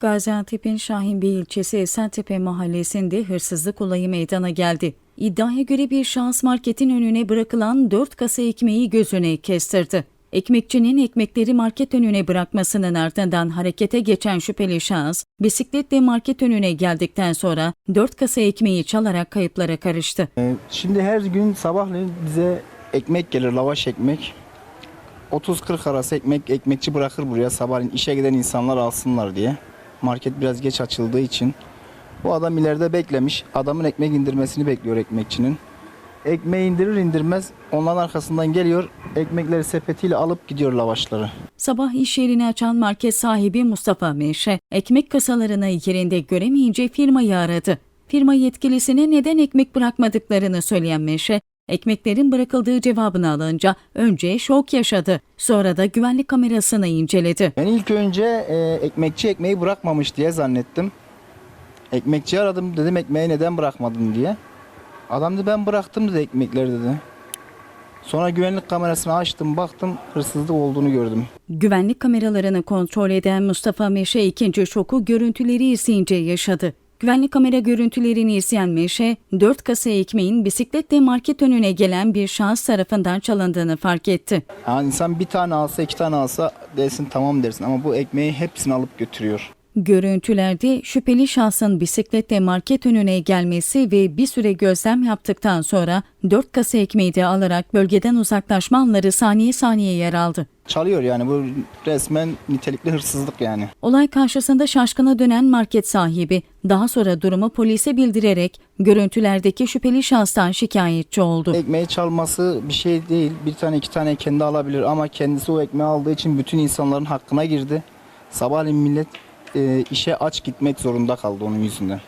Gaziantep'in Şahinbey ilçesi Esentepe mahallesinde hırsızlık olayı meydana geldi. İddiaya göre bir şahıs marketin önüne bırakılan 4 kasa ekmeği gözüne kestirdi. Ekmekçinin ekmekleri market önüne bırakmasının ardından harekete geçen şüpheli şahıs, bisikletle market önüne geldikten sonra 4 kasa ekmeği çalarak kayıplara karıştı. Ee, Şimdi her gün sabahleyin bize ekmek gelir, lavaş ekmek. 30-40 arası ekmek ekmekçi bırakır buraya sabahleyin işe giden insanlar alsınlar diye. Market biraz geç açıldığı için. Bu adam ileride beklemiş. Adamın ekmek indirmesini bekliyor ekmekçinin. Ekmeği indirir indirmez onların arkasından geliyor. Ekmekleri sepetiyle alıp gidiyor lavaşları. Sabah iş yerini açan market sahibi Mustafa Meşe, ekmek kasalarını yerinde göremeyince firmayı aradı. Firma yetkilisine neden ekmek bırakmadıklarını söyleyen Meşe, ekmeklerin bırakıldığı cevabını alınca önce şok yaşadı. Sonra da güvenlik kamerasını inceledi. Ben ilk önce e, ekmekçi ekmeği bırakmamış diye zannettim. Ekmekçi aradım dedim ekmeği neden bırakmadın diye. Adam dedi ben bıraktım dedi ekmekleri dedi. Sonra güvenlik kamerasını açtım baktım hırsızlık olduğunu gördüm. Güvenlik kameralarını kontrol eden Mustafa Meşe ikinci şoku görüntüleri izleyince yaşadı. Güvenlik kamera görüntülerini izleyen Meşe, 4 kasa ekmeğin bisikletle market önüne gelen bir şahıs tarafından çalındığını fark etti. Yani insan bir tane alsa iki tane alsa dersin tamam dersin ama bu ekmeği hepsini alıp götürüyor. Görüntülerde şüpheli şahsın bisikletle market önüne gelmesi ve bir süre gözlem yaptıktan sonra 4 kasa ekmeği de alarak bölgeden uzaklaşma anları saniye saniye yer aldı. Çalıyor yani bu resmen nitelikli hırsızlık yani. Olay karşısında şaşkına dönen market sahibi daha sonra durumu polise bildirerek görüntülerdeki şüpheli şahstan şikayetçi oldu. Ekmeği çalması bir şey değil. Bir tane iki tane kendi alabilir ama kendisi o ekmeği aldığı için bütün insanların hakkına girdi. Sabahleyin millet e, işe aç gitmek zorunda kaldı onun yüzünden.